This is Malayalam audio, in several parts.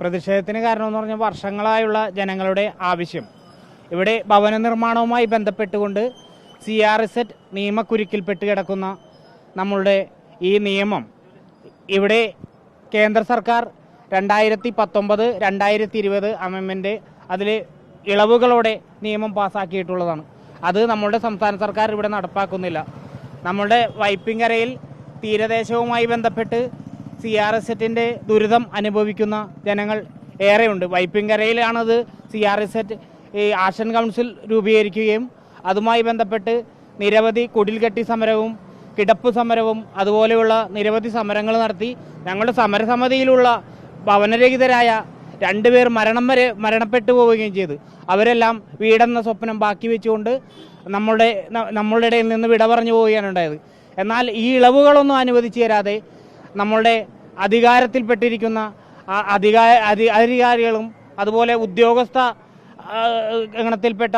പ്രതിഷേധത്തിന് കാരണമെന്ന് പറഞ്ഞാൽ വർഷങ്ങളായുള്ള ജനങ്ങളുടെ ആവശ്യം. ഇവിടെ ഭവന നിർമ്മാണവുമായി ബന്ധപ്പെട്ടുകൊണ്ട് സി ആർ എസ് എറ്റ് നിയമക്കുരുക്കിൽപ്പെട്ട് കിടക്കുന്ന നമ്മളുടെ ഈ നിയമം. ഇവിടെ കേന്ദ്ര സർക്കാർ രണ്ടായിരത്തി പത്തൊമ്പത് രണ്ടായിരത്തി ഇരുപത് അമെൻമെന്റ് അതിൽ ഇളവുകളോടെ നിയമം പാസ്സാക്കിയിട്ടുള്ളതാണ് അത് നമ്മളുടെ സംസ്ഥാന സർക്കാർ ഇവിടെ നടപ്പാക്കുന്നില്ല. നമ്മളുടെ വൈപ്പിങ്കരയിൽ തീരദേശവുമായി ബന്ധപ്പെട്ട് സി ആർ എസ് എറ്റിന്റെ ദുരിതം അനുഭവിക്കുന്ന ജനങ്ങൾ ഏറെയുണ്ട്. വൈപ്പിങ്കരയിലാണത് സി ആർ എസ് എറ്റ് ഈ ആഷൻ കൗൺസിൽ രൂപീകരിക്കുകയും അതുമായി ബന്ധപ്പെട്ട് നിരവധി കുടിൽകെട്ടി സമരവും കിടപ്പ് സമരവും അതുപോലെയുള്ള നിരവധി സമരങ്ങൾ നടത്തി ഞങ്ങളുടെ സമരസമിതിയിലുള്ള ഭവനരഹിതരായ രണ്ടുപേർ മരണം വരെ മരണപ്പെട്ടു പോവുകയും ചെയ്തു. അവരെല്ലാം വീടെന്ന സ്വപ്നം ബാക്കി വെച്ചുകൊണ്ട് നമ്മളുടെ നമ്മളുടെ ഇടയിൽ നിന്ന് വിട പറഞ്ഞു പോവുകയാണ് ഉണ്ടായത്. എന്നാൽ ഈ ഇളവുകളൊന്നും അനുവദിച്ചു തരാതെ നമ്മളുടെ അധികാരത്തിൽപ്പെട്ടിരിക്കുന്ന അധികാര അധി- അധികാരികളും അതുപോലെ ഉദ്യോഗസ്ഥ ഗണത്തിൽപ്പെട്ട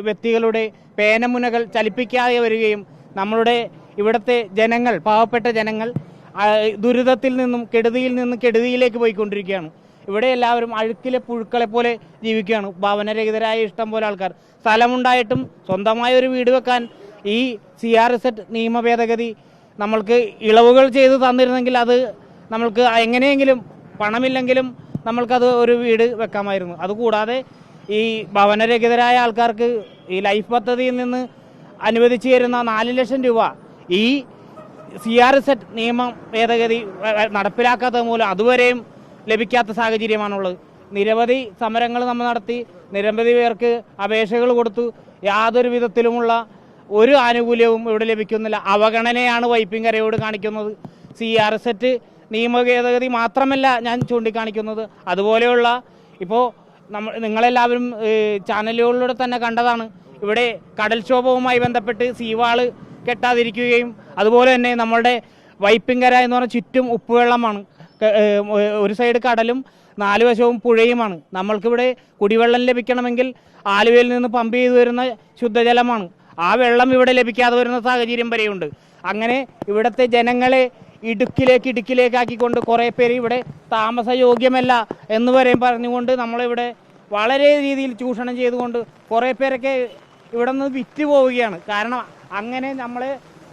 വ്യക്തികളുടെ പേനമുനകൾ ചലിപ്പിക്കാതെ വരികയും നമ്മളുടെ ഇവിടുത്തെ ജനങ്ങൾ പാവപ്പെട്ട ജനങ്ങൾ ദുരിതത്തിൽ നിന്നും കെടുതിയിൽ നിന്നും കെടുതിയിലേക്ക് പോയിക്കൊണ്ടിരിക്കുകയാണ്. ഇവിടെ എല്ലാവരും അഴുക്കിലെ പുഴുക്കളെ പോലെ ജീവിക്കുകയാണ്. ഭവനരഹിതരായ ഇഷ്ടം പോലെ ആൾക്കാർ. സ്ഥലമുണ്ടായിട്ടും സ്വന്തമായ ഒരു വീട് വെക്കാൻ ഈ സി ആർ എസ് എറ്റ് നിയമ ഭേദഗതി നമ്മൾക്ക് ഇളവുകൾ ചെയ്ത് തന്നിരുന്നെങ്കിൽ അത് നമ്മൾക്ക് എങ്ങനെയെങ്കിലും പണമില്ലെങ്കിലും നമ്മൾക്കത് ഒരു വീട് വെക്കാമായിരുന്നു. അതുകൂടാതെ ഈ ഭവനരഹിതരായ ആൾക്കാർക്ക് ഈ ലൈഫ് പദ്ധതിയിൽ നിന്ന് അനുവദിച്ചു തരുന്ന നാല് ലക്ഷം രൂപ ഈ സി ആർ എസ് എറ്റ് നിയമം ഭേദഗതി നടപ്പിലാക്കാത്തത് മൂലം അതുവരെയും ലഭിക്കാത്ത സാഹചര്യമാണുള്ളത്. നിരവധി സമരങ്ങൾ നമ്മൾ നടത്തി നിരവധി പേർക്ക് അപേക്ഷകൾ കൊടുത്തു. യാതൊരു വിധത്തിലുമുള്ള ഒരു ആനുകൂല്യവും ഇവിടെ ലഭിക്കുന്നില്ല. അവഗണനയാണ് വൈപ്പിങ്കരയോട് കാണിക്കുന്നത്. സി ആർ എസ് എറ്റ് നിയമ ഭേദഗതി മാത്രമല്ല ഞാൻ ചൂണ്ടിക്കാണിക്കുന്നത്. അതുപോലെയുള്ള ഇപ്പോൾ നമ്മൾ നിങ്ങളെല്ലാവരും ചാനലുകളിലൂടെ തന്നെ കണ്ടതാണ്. ഇവിടെ കടൽക്ഷോഭവുമായി ബന്ധപ്പെട്ട് സീവാൾ കെട്ടാതിരിക്കുകയും അതുപോലെ തന്നെ നമ്മളുടെ വൈപ്പിങ്കര എന്ന് പറഞ്ഞ ചുറ്റും ഉപ്പുവെള്ളമാണ്. ഒരു സൈഡ് കടലും നാല് വശവും പുഴയുമാണ്. നമ്മൾക്കിവിടെ കുടിവെള്ളം ലഭിക്കണമെങ്കിൽ ആലുവയിൽ നിന്ന് പമ്പ് ചെയ്തു വരുന്ന ശുദ്ധജലമാണ്. ആ വെള്ളം ഇവിടെ ലഭിക്കാതെ വരുന്ന സാഹചര്യം വരെയുണ്ട്. അങ്ങനെ ഇവിടുത്തെ ജനങ്ങളെ ഇടുക്കിലേക്ക് ഇടുക്കിലേക്കാക്കിക്കൊണ്ട് കുറേ പേര് ഇവിടെ താമസയോഗ്യമല്ല എന്ന് വരെയും പറഞ്ഞുകൊണ്ട് നമ്മളിവിടെ വളരെ രീതിയിൽ ചൂഷണം ചെയ്തുകൊണ്ട് കുറേ പേരൊക്കെ ഇവിടെ നിന്ന് വിറ്റ് പോവുകയാണ് കാരണം അങ്ങനെ നമ്മളെ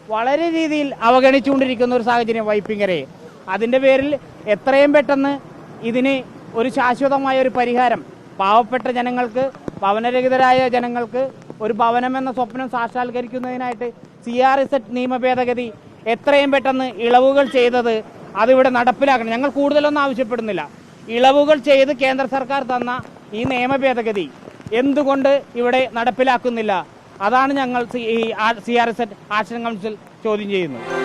വളരെ രീതിയിൽ അവഗണിച്ചുകൊണ്ടിരിക്കുന്ന ഒരു സാഹചര്യം വൈപ്പിങ്കരയെ അതിന്റെ പേരിൽ എത്രയും പെട്ടെന്ന് ഇതിന് ഒരു ശാശ്വതമായ ഒരു പരിഹാരം. പാവപ്പെട്ട ജനങ്ങൾക്ക് ഭവനരഹിതരായ ജനങ്ങൾക്ക് ഒരു ഭവനം എന്ന സ്വപ്നം സാക്ഷാത്കരിക്കുന്നതിനായിട്ട് സി ആർ എസ് എറ്റ് നിയമ ഭേദഗതി എത്രയും പെട്ടെന്ന് ഇളവുകൾ ചെയ്തത് അതിവിടെ നടപ്പിലാക്കണം. ഞങ്ങൾ കൂടുതലൊന്നും ആവശ്യപ്പെടുന്നില്ല. ഇളവുകൾ ചെയ്ത് കേന്ദ്ര സർക്കാർ തന്ന ഈ നിയമ ഭേദഗതി എന്തുകൊണ്ട് ഇവിടെ നടപ്പിലാക്കുന്നില്ല? അതാണ് ഞങ്ങൾ C R Z action council ചോദ്യം ചെയ്യുന്നത്.